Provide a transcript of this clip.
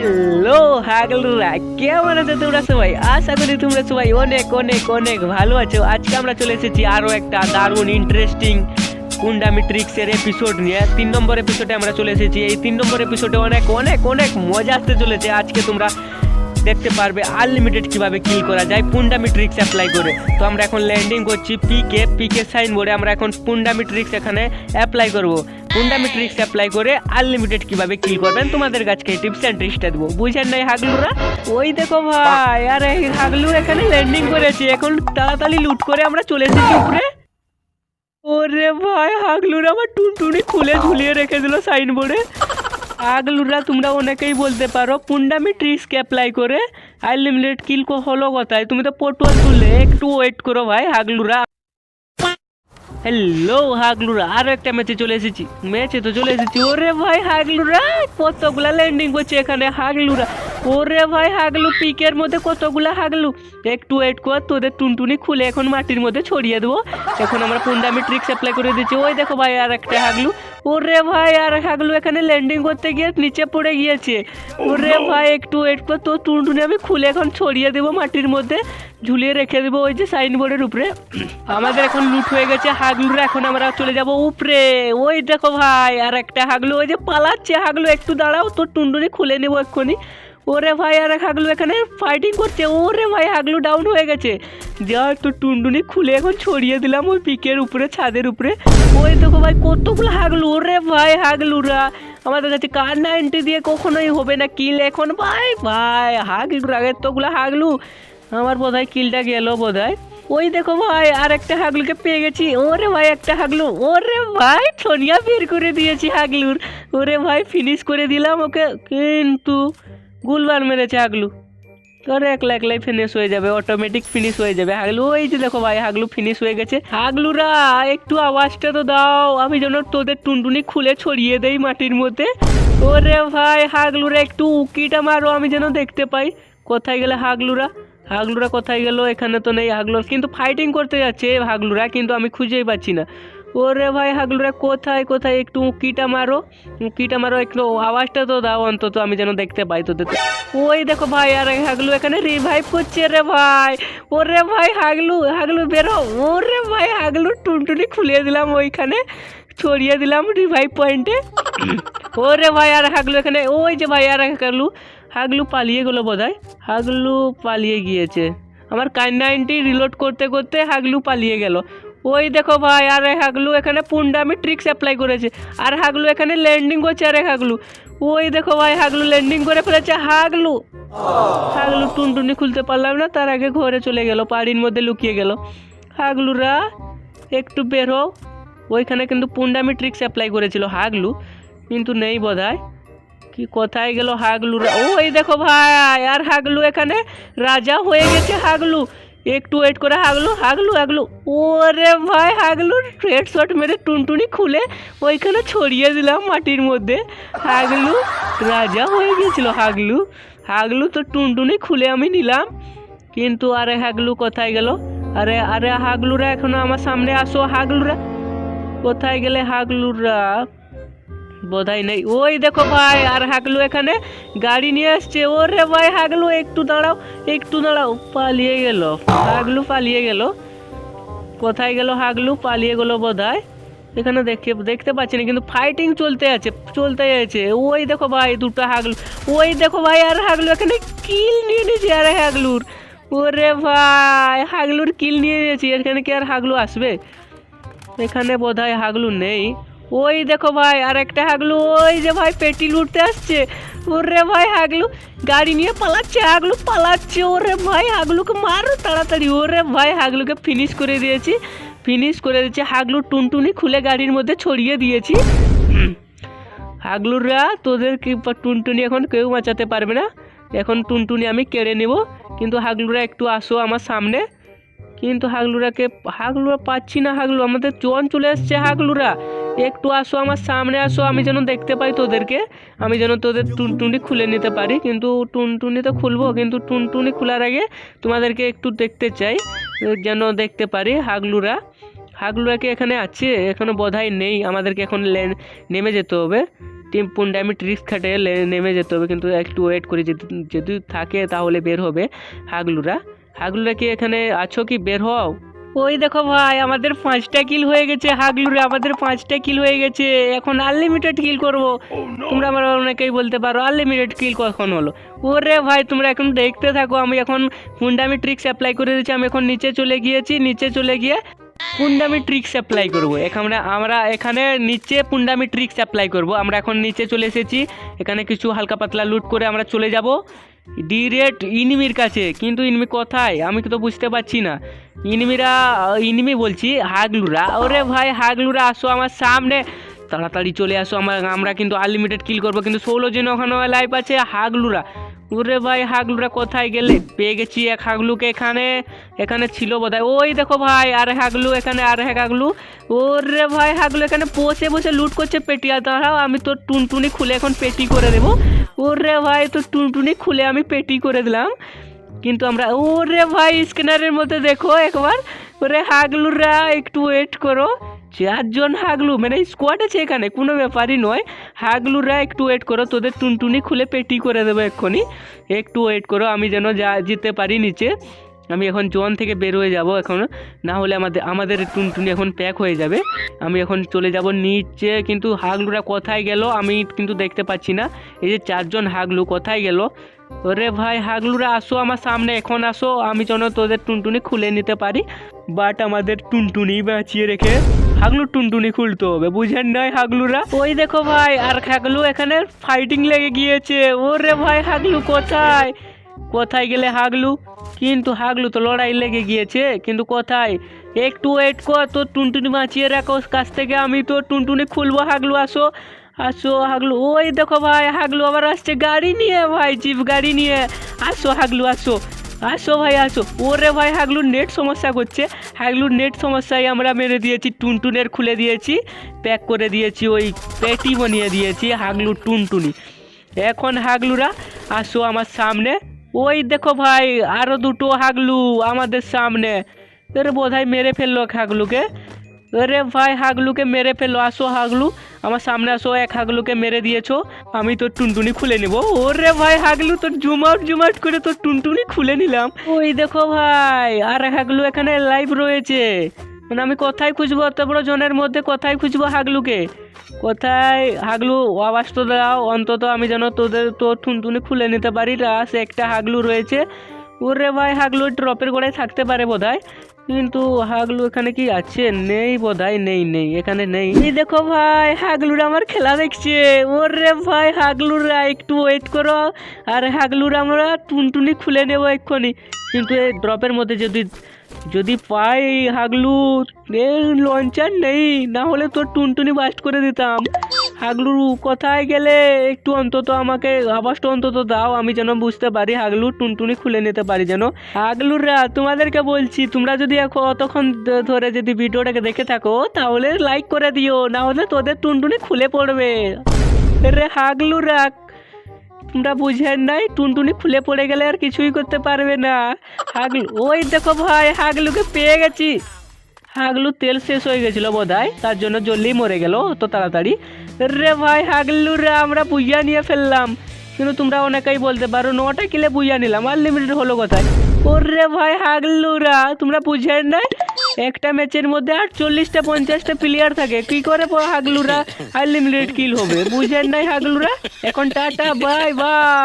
Hello হাগলুরা কেমন আছো তোমরা সবাই? আশা করি তোমরা সবাই অনেক অনেক অনেক ভালো আছো। আজকে আমরা চলে এসেছি আরও একটা দারুণ ইন্টারেস্টিং কুন্ডামি ট্রিক্সের এপিসোড নিয়ে। তিন নম্বর এপিসোডে আমরা চলে এসেছি। এই তিন নম্বর এপিসোডে অনেক অনেক অনেক মজা আসতে চলেছে। আজকে তোমরা দেখতে পারবে আনলিমিটেড কীভাবে কিল করা যায় পুন্ডামি ট্রিক্স অ্যাপ্লাই করে। তো আমরা এখন ল্যান্ডিং করছি পিকে পিকে সাইন বোর্ডে আমরা এখন পুন্ডামি ট্রিক্স এখানে অ্যাপ্লাই করব। পুন্ডামি ট্রিক্স অ্যাপ্লাই করে আনলিমিটেড কীভাবে কিল করবেন, তোমাদের কাছে টিপস অ্যান্ড ট্রিক্সটা দেবো। বুঝেন নাই হাগলুরা? ওই দেখো ভাই, আরে হাগলু এখানে ল্যান্ডিং করেছে। এখন তাড়াতাড়ি লুট করে আমরা চলে এসেছি উপরে। ওরে ভাই, হাগলুরা আমার টুনটুনি খুলে ঝুলিয়ে রেখে দিল সাইন বোর্ডে আগলুরা তোমরা অনেকেই বলতে পারো পুন্ডামি ট্রিক্সকে অ্যাপ্লাই করে আনলিমিটেড কিল হলো কথায়? তুমি তো পটুয়া তুলে একটু ওয়েট করো ভাই, হাগলুরা। হ্যালো হাগলুরা আরও একটা ম্যাচে চলে এসেছি। ম্যাচে তো চলে এসেছি। ওরে ভাই হাগলুরা কতগুলা ল্যান্ডিং করছে এখানে হাগলুরা ওরে ভাই হাগলু পিকের মধ্যে কতগুলা হাগলু একটু ওয়েট কর, তোদের টুনটুনি খুলে এখন মাটির মধ্যে ছড়িয়ে দেবো। এখন আমরা পুন্ডামি ট্রিক্স অ্যাপ্লাই করে দিচ্ছি। ওই দেখো ভাই আর একটা হাগলু ওরে ভাই আর হাগলু এখানে ল্যান্ডিং করতে গিয়ে নিচে পড়ে গিয়েছে। ওরে ভাই একটু ওয়েট কর তোর টুনটুনি আমি খুলে এখন ছড়িয়ে দেবো মাটির মধ্যে ঝুলিয়ে রেখে দেবো ওই যে সাইনবোর্ডের উপরে। আমাদের এখন লুট হয়ে গেছে হাগলুরা এখন আমরা চলে যাব উপরে। ওই দেখো ভাই আর একটা হাগলু ওই যে পালাচ্ছে হাগলু একটু দাঁড়াও তোর টুনটুনি খুলে নেব এক্ষুনি। ওরে ভাই, আর এক হাগলু এখানে ফাইটিং করছে। ওরে ভাই, হাগলু ডাউন হয়ে গেছে। যা তো টুনটুনি খুলে এখন ছড়িয়ে দিলাম ওই পিকের উপরে, ছাদের উপরে। ওই দেখো ভাই, কতগুলো হাগলু। ওরে ভাই, হাগলুরা। আমাদের কাছে কার না এন্ট্রি দিয়ে কখনোই হবে না কিল এখন। ভাই ভাই হাগলু তোগুলো হাগলু। আমার বোধহয় কিলটা গেল বোধহয়। ওই দেখো ভাই, আর একটা হাগলুকে পেয়ে গেছি। ওরে ভাই, একটা হাগলু। ওরে ভাই, সোনিয়া বের করে দিয়েছি হাগলুর। ওরে ভাই ফিনিশ করে দিলাম ওকে। কিন্তু গুলবার মেরেছে হাগলু। তোর একলা একলাই ফিনিশ হয়ে যাবে অটোমেটিক ফিনিশ হয়ে যাবে। হাগলু, ওই যে দেখো ভাই, হাগলু ফিনিশ হয়ে গেছে। হাগলুরা, একটু আওয়াজটা তো দাও। আমি যেন তোদের টুনটুনি খুলে ছড়িয়ে দেই মাটির মধ্যে। ওরে ভাই, হাগলুরা, একটু উকিটা মারো, আমি যেন দেখতে পাই। কোথায় গেলে হাগলুরা? হাগলুরা কোথায় গেল? এখানে তো নেই হাগলুর। কিন্তু ফাইটিং করতে যাচ্ছে হাগলুরা, কিন্তু আমি খুঁজেই পাচ্ছি না। ওরে ভাই হাগলুরা কোথায় কোথায়? একটু উকিটা মারো। উকিটা মারো, একটু আওয়াজটা তো দাও অন্তত, আমি যেন দেখতে পাই তোদের। ওই দেখো ভাই, আর হাগলু এখানে রিভাইভ করছে রে ভাই। ওরে ভাই হাগলু হাগলু বেরো ওরে ভাই হাগলু, টুনটুনি খুলিয়ে দিলাম ওইখানে। ছড়িয়ে দিলাম রিভাইভ পয়েন্টে ওরে ভাই, আর হাগলু এখানে, ওই যে ভাই, আর হাগলু। হাগলু পালিয়ে গেলো বোধ হাগলু পালিয়ে গিয়েছে। আমার কাইন নাইনটি রিলোড করতে করতে হাগলু পালিয়ে গেল। ওই দেখো ভাই, আর হাগলু এখানে পুন্ডামি ট্রিক্স অ্যাপ্লাই করেছে। আর হাগলু এখানে ল্যান্ডিং করছে, আর হাগলু। ওই দেখো ভাই, হাগলু ল্যান্ডিং করে ফেলেছে, হাগলু। হাগলু টুনটুনি খুলতে পারলাম না, তার আগে ঘরে চলে গেল পাড়ির মধ্যে লুকিয়ে গেল। হাগলুরা, একটু বেরো ওইখানে কিন্তু পুন্ডামি ট্রিক্স অ্যাপ্লাই করেছিল হাগলু, কিন্তু নেই বোধ কি কোথায় গেল হাগলু রা- ওই দেখো ভাই, আর হাগলু এখানে রাজা হয়ে গেছে হাগলু। একটু ওয়েট করে হাগলু হাগলু হাগলু। ওরে ভাই হাগলু হেড শট মেরে টুনটুনি খুলে ওইখানে ছড়িয়ে দিলাম মাটির মধ্যে। হাগলু রাজা হয়ে গেছিল হাগলু। হাগলু তো টুনটুনি খুলে আমি নিলাম। কিন্তু আরে হাগলু কোথায় গেল? আরে আরে হাগলুরা এখনও আমার সামনে আসো, হাগলুরা। কোথায় গেলে হাগলুরা? বোধহয় নেই। ওই দেখো ভাই, আর হাগলু এখানে। গাড়ি নিয়ে আসছে। ওরে ভাই, হাগলু, একটু দাঁড়াও একটু দাঁড়াও। পালিয়ে গেল। হাগলু পালিয়ে গেল। কোথায় গেল হাগলু? পালিয়ে গেল বোধহয়। এখানে দেখে দেখতে পাচ্ছি না, কিন্তু ফাইটিং চলতে আছে চলতে আছে। ওই দেখো ভাই, দুটো হাগলু। ওই দেখো ভাই, আর হাগলু এখানে কিল নিয়ে নিয়েছে, আর হাগলুর। ওরে ভাই, হাগলুর কিল নিয়ে নিয়েছি। এখানে কি আর হাগলু আসবে? এখানে বোধহয় হাগলু নেই। ওই দেখো ভাই আর একটা হাগলু, ওই যে ভাই পেটি লুটতে আসছে। ওরে ভাই হাগলু, গাড়ি নিয়ে পালাচ্ছে, হাগলু পালাচ্ছে, ওরে ভাই হাগলুকে মারো তাড়াতাড়ি, ওরে ভাই হাগলুকে ফিনিশ করে দিয়েছি ফিনিশ করে দিয়েছি। হাগলু টুনটুনি খুলে গাড়ির মধ্যে ছড়িয়ে দিয়েছি। হাগলুরা, তোদের কি টুনটুনি এখন কেউ বাঁচাতে পারবে না? এখন টুনটুনি আমি কেড়ে নেব, কিন্তু হাগলুরা একটু আসো আমার সামনে। কিন্তু হাগলুরাকে, হাগলুরা পাচ্ছি না, হাগলু, আমাদের জন চলে এসছে হাগলুরা। একটু আসো, আমার সামনে আসো, আমি যেন দেখতে পাই তোদেরকে। আমি যেন তোদের টুনটুনি খুলে নিতে পারি। কিন্তু টুনটুনি তো খুলবো, কিন্তু টুনটুনি খোলার আগে তোমাদেরকে একটু দেখতে চাই যেন দেখতে পারি হাগলুরা। হাগলুরা কি এখানে আছে? এখনও বোধহয় নেই। আমাদেরকে এখন নেমে যেতে হবে। টিম পুন্ডামি ট্রিক্স খাটে নেমে যেতে হবে। কিন্তু একটু ওয়েট করি। যদি যদি থাকে তাহলে বের হবে হাগলুরা। হাগলুরা কি এখানে আছো কি? বের হও। ওই দেখো ভাই আমাদের পাঁচটা কিল হয়ে গেছে হাগলুরে আমাদের পাঁচটা কিল হয়ে গেছে। এখন আনলিমিটেড কিল করব। তোমরা আমার অনেকেই বলতে পারো আনলিমিটেড কিল কখন হলো? ওরে ভাই তোমরা এখন দেখতে থাকো আমি এখন পুন্ডামি ট্রিক্স অ্যাপ্লাই করে দিচ্ছি আমি এখন নিচে চলে গিয়েছি নিচে চলে গিয়ে পুন্ডামি ট্রিক্স অ্যাপ্লাই করব। এখানে আমরা এখানে নিচে পুন্ডামি ট্রিক্স অ্যাপ্লাই করব। আমরা এখন নিচে চলে এসেছি এখানে কিছু হালকা পাতলা লুট করে আমরা চলে যাব। ডিরেক্ট ইনিমির কাছে। কিন্তু ইনিমি কোথায় আমি তো বুঝতে পারছি না। ইনিমিরা ইনিমি বলছি হাগলুরা। ওরে ভাই, হাগলুরা, আসো আমার সামনে। তাড়াতাড়ি চলে আসো আমার, আমরা কিন্তু আনলিমিটেড কিল করব। কিন্তু ষোলো জন ওখানে লাইফ আছে, হাগলুরা। ওরে ভাই, হাগলুরা কোথায় গেলে? পেয়ে গেছি এক হাগলুকে এখানে। এখানে ছিল বোধহয়। ওই দেখো ভাই, আরে হাগলু এখানে, আরে এক হাগলু। ওরে ভাই, হাগলু এখানে বসে বসে লুট করছে পেটিয়া দাঁড়াও, আমি তোর টুনটুনি খুলে এখন পেটি করে দেবো। ওরে ভাই, তো টুনটুনি খুলে আমি পেটি করে দিলাম। কিন্তু আমরা, ওরে ভাই, স্ক্যানারের মধ্যে দেখো একবার। ওরে হাগলুরা, একটু ওয়েট করো। চারজন হাগলু মানে স্কোয়াড আছে এখানে, কোনো ব্যাপারই নয়। হাগলুরা, একটু ওয়েট করো, তোদের টুনটুনি খুলে পেটি করে দেবো এক্ষুনি। একটু ওয়েট করো, আমি যেন যা যেতে পারি নিচে। আমি এখন জোন থেকে বের হয়ে যাব এখন। না হলে আমাদের আমাদের টুনটুনি এখন প্যাক হয়ে যাবে। আমি এখন চলে যাব নিচে, কিন্তু হাগলুরা কোথায় গেল আমি কিন্তু দেখতে পাচ্ছি না। এই যে চারজন হাগলু, কোথায় গেল? ওরে ভাই, হাগলুরা, আসো আমার সামনে, এখন আসো। আমি যেন তোদের টুনটুনি খুলে নিতে পারি। বাট আমাদের টুনটুনি বাঁচিয়ে রেখে হাগলু টুনটুনি খুলতে হবে, বুঝেন নাই হাগলুরা? ওই দেখো ভাই, আর হাগলু এখানে ফাইটিং লেগে গিয়েছে। ওরে ভাই, হাগলু কোথায়? কোথায় গেলে হাগলু? কিন্তু হাগলু তো লড়াই লেগে গিয়েছে, কিন্তু কোথায়? একটু ওয়েট কর, তোর টুনটুনি বাঁচিয়ে রাখো, কাছ থেকে আমি তোর টুনটুনি খুলবো, হাগলু আসো। আসো হাগলু, ওই দেখো ভাই, হাগলু আবার আসছে গাড়ি নিয়ে ভাই, জিপ গাড়ি নিয়ে। আসো হাগলু, আসো। আসো ভাই, আসো। ওরে ভাই, হাগলুর নেট সমস্যা করছে। হাগলুর নেট সমস্যায় আমরা মেরে দিয়েছি, টুনটুনের খুলে দিয়েছি প্যাক করে দিয়েছি, ওই পেটি বানিয়ে দিয়েছি হাগলুর টুনটুনি। এখন হাগলুরা, আসো আমার সামনে। ওই দেখো ভাই, আরও দুটো হাগলু আমাদের সামনে। এর বোধহয় মেরে ফেলল এক হাগলুকে। আরে ভাই, হাগলুকে মেরে ফেলল। আসো হাগলু, আমার সামনে আসো, এক হাগলুকে মেরে দিয়েছ। আমি তোর টুনটুনি খুলে নিব। ওরে ভাই, হাগলু, তোর জুম আউট জুম আউট করে তোর টুনটুনি খুলে নিলাম। ওই দেখো ভাই, আর হাগলু এখানে লাইভ রয়েছে। মানে আমি কোথায় খুঁজবো? অত বড় জনের মধ্যে কোথায় খুঁজবো হাগলুকে? কোথায়? হাগলু আওয়াজ তো দাও। অন্তত আমি যেন তোদের, তোর টুনটুনি খুলে নিতে পারি। রাস, একটা হাগলু রয়েছে। ওরে ভাই, হাগলু ড্রপের গোড়ায় থাকতে পারে বোধহয়। কিন্তু হাগলু এখানে কি আছে? নেই বোধহয়, নেই নেই, এখানে নেই। এই দেখো ভাই, হাগলুরা আমার খেলা দেখছে। ওরে ভাই, হাগলুরা, একটু ওয়েট করো। আর হাগলুরা আমরা টুনটুনি খুলে নেব এক্ষুনি। কিন্তু এই ড্রপের মধ্যে যদি যদি পাই হাগলু লঞ্চার নেই, না হলে তোর টুনটুনি বাস্ট করে দিতাম। হাগলু, কোথায় গেলে? একটু অন্তত আমাকে আওয়াজটা অন্তত দাও, আমি যেন বুঝতে পারি হাগলু টুনটুনি খুলে নিতে পারি যেন। হাগলুরা তোমাদেরকে বলছি, তোমরা যদি এখন অতক্ষণ ধরে যদি ভিডিওটাকে দেখে থাকো, তাহলে লাইক করে দিও, না হলে তোদের টুনটুনি খুলে পড়বে। রে হাগলুরা তোমরা বুঝেন নাই, টুনটুনি খুলে পড়ে গেলে আর কিছুই করতে পারবে না। হাগলু, ওই দেখো ভাই, হাগলুকে পেয়ে গেছি। হাগলু তেল শেষ হয়ে গেছিল বোধহয়, তার জন্য জলদি মরে গেল অত তাড়াতাড়ি। রে ভাই, হাগলু রে, আমরা বুইয়া নিয়ে ফেললাম। কিন্তু তোমরা অনেকেই বলতে পারো, নটা কিলে বুঝিয়া নিলাম আনলিমিটেড হলো কোথায়? ওরে ভাই, হাগলুরা, তোমরা বুঝেন নাই? একটা ম্যাচের মধ্যে আর চল্লিশটা, পঞ্চাশটা প্লেয়ার থাকে। কি করে হাগলুরা আনলিমিটেড কিল হবে? বুঝেন নাই হাগলুরা? এখন টাটা বাই বাই